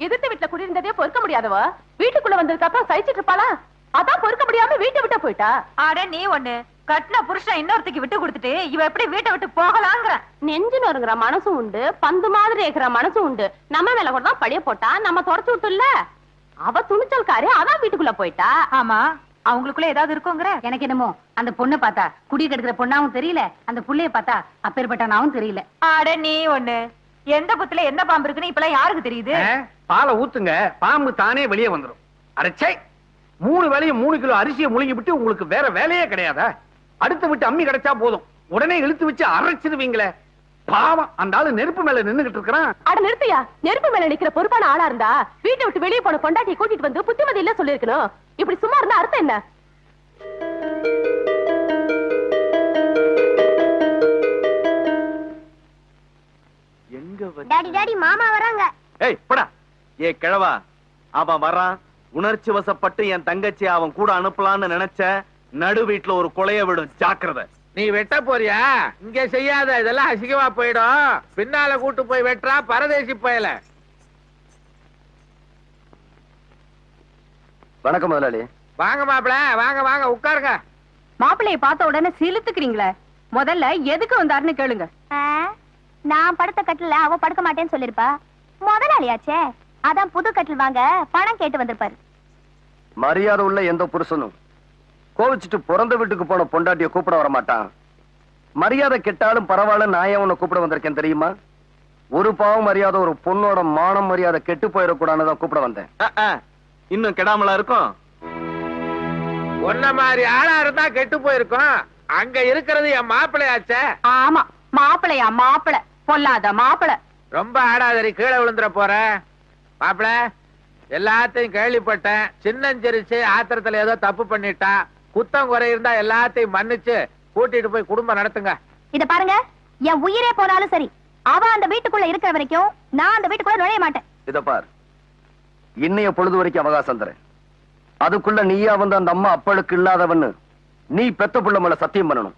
எதிர்த்து வீட்டுல குடியிருந்ததே பொறுக்க முடியாதவ? வீட்டுக்குள்ள வந்ததுக்கு சகிச்சிட்டு இருப்பாளா? அதான் பொறுக்க முடியாம வீட்டை விட்டு போயிட்டா? அட நீ ஒண்ணு. கட்டின புருஷன் இன்னொருத்திக்கு விட்டு கொடுத்துட்டு இவ எப்படி வீட்டை விட்டு போகலாங்கிற? நெஞ்சு நொறுங்குற மனசும் உண்டு பந்து மாதிரி இருக்கிற மனசும் உண்டு. நம்ம மேல கூட தான் பழிய போட்டா நம்ம தொடச்சு விட்டுல அவ துணிச்சல்காரி அதான் வீட்டுக்குள்ள போயிட்டா? ஆமா. அவங்களுக்குள்ள ஏதாவது இருக்குங்கிற? எனக்கு என்னமோ அந்த பொண்ணை பார்த்தா குடி கெடுக்கிற பொண்ணாவும் தெரியல அந்த புள்ளைய பார்த்தா அப்பேற்பட்டனாவும் தெரியல. அட நீ ஒண்ணு. எந்த புத்துல என்ன பாம்பு இருக்குன்னு இப்பெல்லாம் யாருக்கு தெரியுது? பாலை ஊத்துங்க. பாம்பு தானே வெளியே வந்துரும். அரைச்சை மூணு வேலையும் மூணு கிலோ அரிசியை முழுங்கி விட்டு உங்களுக்கு வேற வேலையே கிடையாதா? அடுத்து விட்டு அம்மி கிடைச்சா போதும். உடனே இழுத்து வச்சு அரைச்சிருவீங்களே. பாவம். அந்த ஆளு நெருப்பு மேல நின்னுகிட்டு இருக்கிறான். அட நிறுத்தியா? நெருப்பு மேல நிக்கிற பொறுப்பான ஆளா இருந்தா வீட்டை விட்டு வெளியே போன பொண்டாட்டியை கூட்டிட்டு வந்து புத்திமதி இல்ல சொல்லிருக்கணும் இப்படி சும்மா இருந்தா அர்த்தம் என்ன? டாடி டாடி மாமா வராங்க. ஏய் போடா. ஏ கிழவா அவன் வரான். உணர்ச்சி வசப்பட்டு என் தங்கச்சி அவன் கூட அனுப்பலாம்னு நினைச்ச நடு வீட்டுல ஒரு கொலைய விடும் ஜாக்கிரதை. நீ வெட்ட போறியா? இங்க செய்யாத இதெல்லாம் அசிங்கமா போயிடும். பின்னால கூட்டு போய் வெட்டுறா பரதேசி பயல. வணக்கம் முதலாளி. வாங்க மாப்பிள வாங்க வாங்க உட்காருங்க. மாப்பிள்ளைய பார்த்த உடனே சிலுத்துக்கிறீங்களே முதல்ல எதுக்கு வந்தாருன்னு கேளுங்க. நான் படுத்த கட்டில அவ படுக்க மாட்டேன்னு சொல்லிருப்பா. முதலாளியாச்சே. அதான் புது கட்டில் வாங்க பணம் கேட்டு வந்திருப்பாரு. மரியாதை உள்ள எந்த புருஷனும் கோவிச்சுட்டு பிறந்த வீட்டுக்கு போன பொண்டாட்டிய கூப்பிட வர மாட்டான். மரியாதை கெட்டாலும் பரவாயில்ல நான் ஏன் உன்னை கூப்பிட வந்திருக்கேன் தெரியுமா? ஒரு பாவம் மரியாதை ஒரு பொண்ணோட மானம் மரியாதை கெட்டு போயிடக்கூடாதுன்னு தான் கூப்பிட வந்தேன். இன்னும் கெடாமலா இருக்கும்? உன்ன மாதிரி ஆளா இருந்தா கெட்டு போயிருக்கும். அங்க இருக்கிறது என் மாப்பிள்ளையாச்சே. ஆமா மாப்பிளையா மாப்பிளை பொல்லாத மாப்பிளை. ரொம்ப ஆடாதரி கீழே விழுந்துற போற. மாப்பிள எல்லாத்தையும் கேள்விப்பட்டேன். சின்னஞ்சிரிச்சு ஆத்திரத்துல ஏதோ தப்பு பண்ணிட்டா குத்தம் குறை இருந்தா எல்லாத்தையும் மன்னிச்சு கூட்டிட்டு போய் குடும்பம் நடத்துங்க. இத பாருங்க என் உயிரே போனாலும் சரி அவ அந்த வீட்டுக்குள்ள இருக்கிற வரைக்கும் நான் அந்த வீட்டுக்குள்ள நுழைய மாட்டேன். இத பார். இன்னைய பொழுது வரைக்கும் அவகாசம் தரேன். அதுக்குள்ள நீயா வந்து அந்த அம்மா அப்பளுக்கு இல்லாதவன்னு நீ பெத்த புள்ள மேல சத்தியம் பண்ணணும்.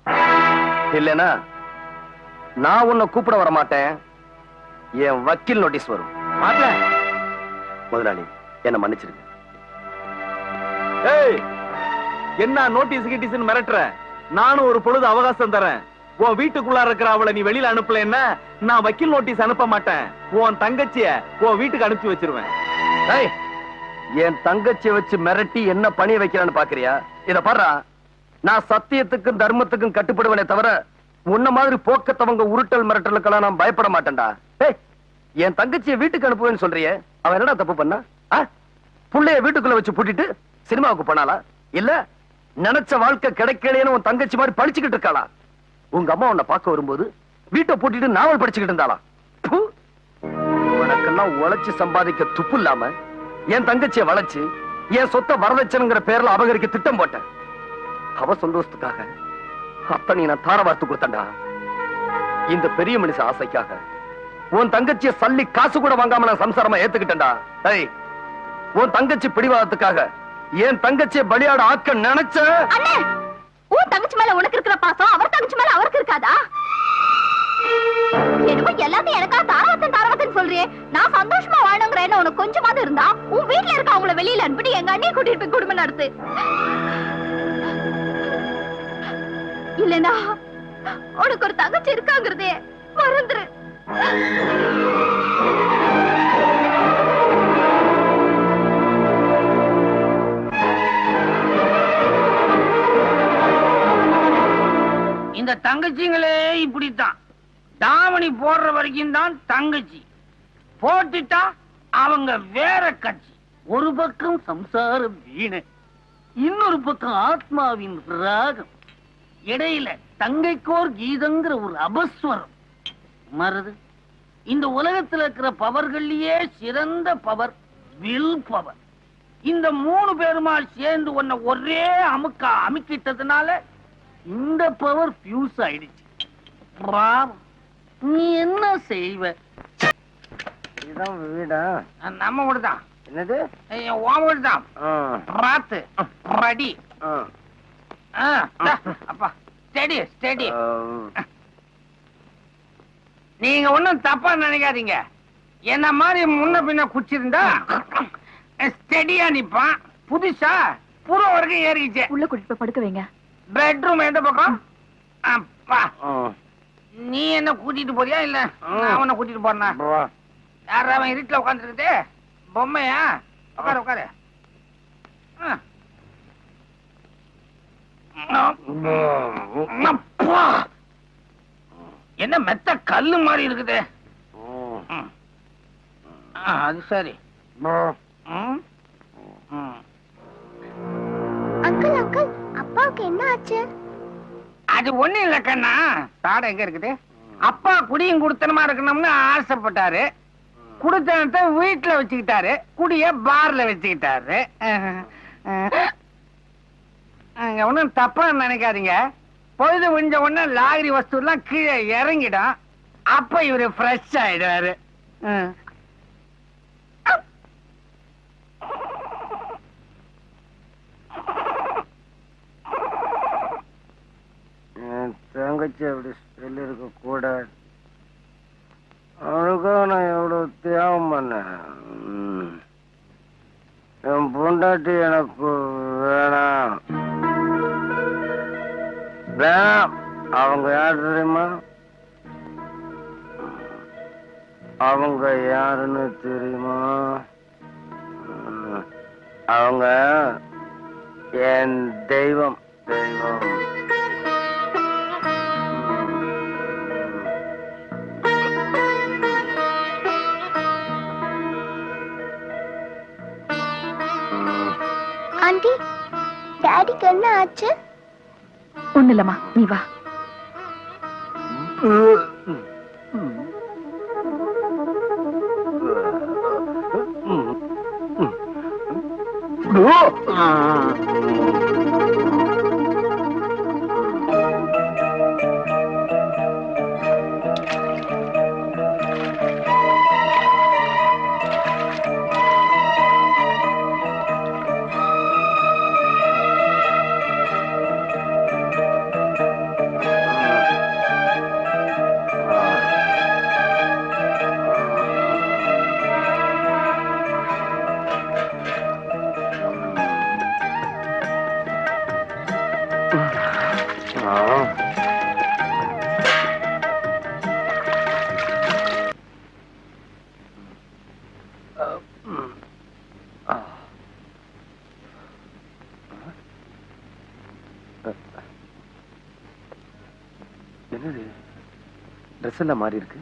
இல்லனா நான் உன்னை கூப்பிட வர மாட்டேன் என் வக்கீல் நோட்டீஸ் வரும். முதலாளி என்ன மன்னிச்சிருங்க. ஏய் என்ன நோட்டீஸ் கிட்டீஸ் மிரட்டுற? நானும் ஒரு பொழுது அவகாசம் தரேன். உன் வீட்டுக்குள்ளா இருக்கிற அவளை நீ வெளியில அனுப்பலன்னா நான் வக்கீல் நோட்டீஸ் அனுப்ப மாட்டேன். உன் தங்கச்சிய உன் வீட்டுக்கு அனுப்பி வச்சிருவேன். என் தங்கச்சியை வச்சு மிரட்டி என்ன பணி வைக்கிறான்னு பாக்குறியா? இத பாரு நான் சத்தியத்துக்கும் தர்மத்துக்கும் கட்டுப்படுவனே தவிர உன்ன மாதிரி போக்கத்தவங்க உருட்டல் மிரட்டலுக்கெல்லாம் நான் பயப்பட மாட்டேன்டா. ஏய், என் தங்கச்சியை வீட்டுக்கு அனுப்புவேன்னு சொல்றியே அவன் என்னடா தப்பு பண்ணா? புள்ளைய வீட்டுக்குள்ள வச்சு பூட்டிட்டு சினிமாவுக்கு போனாளா? இல்ல நினைச்ச வாழ்க்கை கிடைக்கலைன்னு உன் தங்கச்சி மாதிரி படிச்சுக்கிட்டு இருக்காளா? உங்க அம்மா உன்னை பார்க்க வரும்போது வீட்டை பூட்டிட்டு நாவல் படிச்சுக்கிட்டு இருந்தாளா? உனக்கெல்லாம் உழைச்சு சம்பாதிக்க துப்பு இல்லாம என் தங்கச்சியை வளைச்சு என் சொத்தை வரதட்சணுங்கிற பேர்ல அபகரிக்க திட்டம் போட்டேன். அவ சந்தோஷத்துக்காக அத்தனை நான் தார வார்த்து கொடுத்தண்டா இந்த பெரிய மனுஷ ஆசைக்காக உன் தங்கச்சிய சல்லி காசு கூட வாங்காம நான் சம்சாரமா ஏத்துக்கிட்டேன்டா. உன் தங்கச்சி பிடிவாதத்துக்காக என் பலியாட ஆக்க நினைச்ச? உன் தங்கச்சி மேல உனக்கு இருக்கிற பாசம் அவர் தங்கச்சி மேல அவருக்கு இருக்காதா? என்னமோ எல்லாத்தையும் எனக்கா தாரவத்தன் தாரவத்தன் சொல்றியே. நான் சந்தோஷமா வாழணுங்கிற என்ன உனக்கு கொஞ்சமாவது இருந்தா உன் வீட்டுல இருக்க அவங்கள வெளியில அனுப்பிட்டு எங்க அண்ணியை கூட்டிட்டு போய் குடும்பம் நடத்து. இல்லனா உனக்கு ஒரு தங்கச்சி இருக்காங்கிறதே மறந்துரு. இந்த தங்கச்சிங்களே இப்படித்தான். தாவணி போடுற வரைக்கும் தான் தங்கச்சி. போட்டுட்டா அவங்க வேற கட்சி. ஒரு பக்கம் சம்சாரம் வீணை இன்னொரு பக்கம் ஆத்மாவின் ராகம். இடையில தங்கைக்கோர் கீதங்கிற ஒரு அபஸ்வரம். மருது இந்த உலகத்துல இருக்கிற பவர்கள்லயே சிறந்த பவர் வில் பவர். இந்த மூணு பேருமா சேர்ந்து உன்னை ஒரே அமுக்கா அமுக்கிட்டதுனால இந்த பவர் ஃபியூஸ் ஆயிடுச்சு. நீ என்ன செய்வ? இதுதான் வீடா? நம்ம வீடுதான். என்னது? உன் வீடுதான். ராத்து ரடி. அப்பா. ஸ்டெடி ஸ்டெடி நீங்க ஒண்ணும் தப்பா நினைக்காதீங்க. என்ன மாதிரி முன்ன பின்ன குச்சிருந்தா ஸ்டெடியா நிப்பான். புதுசா புற வரைக்கும் ஏறிச்சு உள்ள கூட்டிட்டு போய் படுக்க வைங்க. பெட்ரூம் எந்த பக்கம்? அப்பா. நீ என்ன கூட்டிட்டு போறியா இல்ல நான் அவனை கூட்டிட்டு போறேனா. யாரா அவன் இருட்டுல உட்காந்துருக்குது பொம்மையா? உட்காரு உட்காரு. ஆ. என்ன மெத்த கல்லு மாதிரி இருக்குது? அது சரி. அங்கிள் அங்கிள் அப்பாவுக்கு என்ன ஆச்சு? அது ஒண்ணு இல்ல கண்ணா. தாடை எங்க இருக்குது? அப்பா குடியும் குடுத்தனமா இருக்கணும்னு ஆசைப்பட்டாரு. குடுத்தனத்தை வீட்டுல வச்சுக்கிட்டாரு. குடிய பார்ல வச்சுக்கிட்டாரு. அங்க ஒண்ணும் தப்பா நினைக்காதீங்க. பொழுது முடிஞ்ச உடனே லாகிரி வஸ்து எல்லாம் கீழே இறங்கிடும். அப்ப இவரு ஃப்ரெஷ் ஆயிடுவாரு. தங்கச்சி அப்படி சொல்லியிருக்க கூடாது. அவளுக்காக நான் எவ்வளவு தியாகம் பண்ணேன். என் பொண்டாட்டி எனக்கு வேணாம். அவங்க யார் தெரியுமா? அவங்க யாருன்னு தெரியுமா? அவங்க என் தெய்வம். தெய்வம். ஆண்டி டாடிக்கு என்ன ஆச்சு? ஒண்ணு இல்லம்மா நீ வா என்னது? ட்ரெஸ் எல்லாம் மாறி இருக்கு.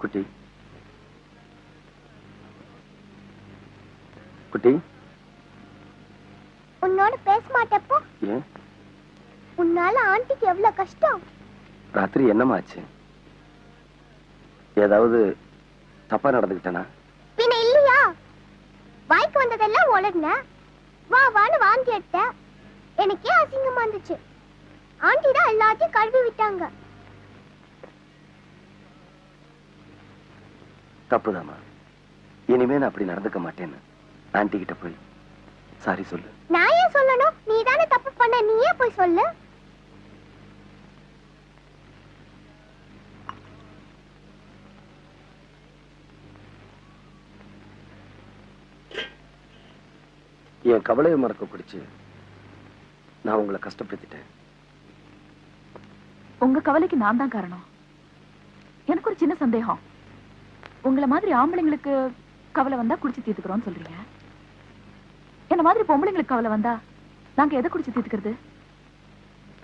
குட்டி. குட்டி. உன்னோட பேச மாட்டப்போ? ஏன்? உன்னால ஆண்டிக்கு எவ்வளவு கஷ்டம்? ராத்திரி என்னமாச்சு? ஏதாவது தப்பா நடந்துக்கிட்டனா? பின்ன இல்லையா? வாய்க்கு வந்ததெல்லாம் உளர்ன வா வான்னு வாந்தி எடுத்த. எனக்கே அசிங்கமா இருந்துச்சு. ஆண்டி தான் எல்லாத்தையும் கழுவி விட்டாங்க. தப்புதாம்மா. இனிமே நான் அப்படி நடந்துக்க மாட்டேன்னு. ஆன்ட்டி கிட்ட போய். சாரி சொல்லு. நான் ஏன் சொல்லணும்? நீ தானே தப்பு பண்ண நீயே போய் சொல்லு. என் கவலையை மறக்க பிடிச்சு நான் உங்களை கஷ்டப்படுத்திட்டேன். உங்க கவலைக்கு நான் தான் காரணம். எனக்கு ஒரு சின்ன சந்தேகம். உங்களை மாதிரி ஆம்பளைங்களுக்கு கவலை வந்தா குடிச்சு தீர்த்துக்கிறோம்னு சொல்றீங்க. என்ன மாதிரி பொம்பளைங்களுக்கு கவலை வந்தா? நாங்க எதை குடிச்சு தீர்த்துக்கிறது?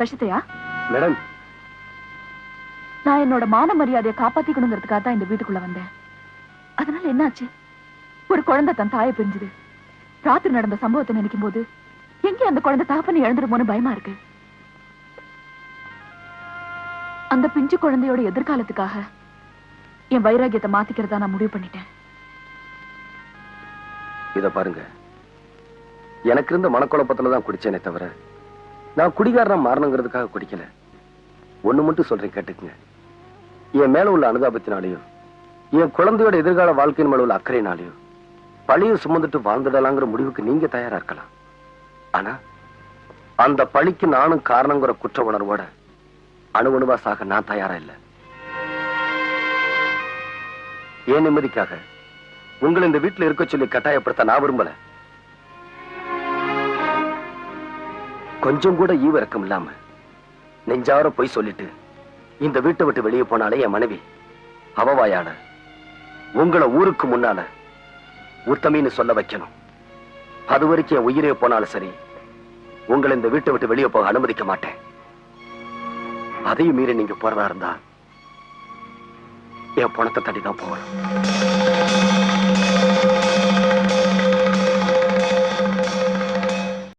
விஷத்தையா? மேடம். நான் என்னோட மான மரியாதையை காப்பாத்திக்கணுங்கிறதுக்காக தான் இந்த வீட்டுக்குள்ள வந்தேன். அதனால என்னாச்சு? ஒரு குழந்தை தன் தாயை பிரிஞ்சுது. ராத்திரி நடந்த சம்பவத்தை நினைக்கும் போது எங்கே அந்த குழந்தை தகப்பனை இழந்துருமோன்னு பயமா இருக்கு? அந்த பிஞ்சு குழந்தையோட எதிர்காலத்துக்காக என் வைராகியத்தை மாத்திக்கிறதா நான் முடிவு பண்ணிட்டேன். இத பாருங்க. எனக்கு இருந்த மனக்குழப்பத்துல தான் குடிச்சேனே தவிர நான் குடிகாரனா மாறணுங்கிறதுக்காக குடிக்கல. ஒண்ணு மட்டும் சொல்றேன் கேட்டுக்குங்க. என் மேல உள்ள அனுதாபத்தினாலேயோ என் குழந்தையோட எதிர்கால வாழ்க்கையின் மேல உள்ள அக்கறையினாலேயோ பழிய சுமந்துட்டு வாழ்ந்துடலாங்கிற முடிவுக்கு நீங்க தயாரா இருக்கலாம். ஆனா அந்த பழிக்கு நானும் காரணங்கிற குற்ற உணர்வோட அணு அணுவா சாக நான் தயாரா இல்ல. என் நிம்மதிக்காக? உங்களை இந்த வீட்டுல இருக்க சொல்லி கட்டாயப்படுத்த நான் விரும்பல. கொஞ்சம் கூட ஈவிரக்கம் இல்லாம நெஞ்சார போய் சொல்லிட்டு இந்த வீட்டை விட்டு வெளியே போனாலே என் மனைவி அவவாயாட உங்களை ஊருக்கு முன்னால உத்தமின்னு சொல்ல வைக்கணும். அது வரைக்கும் என் உயிரே போனாலும் சரி உங்களை இந்த வீட்டை விட்டு வெளியே போக அனுமதிக்க மாட்டேன். அதையும் மீறி நீங்க போறதா இருந்தா என் பணத்தை தட்டி தான் போகணும்.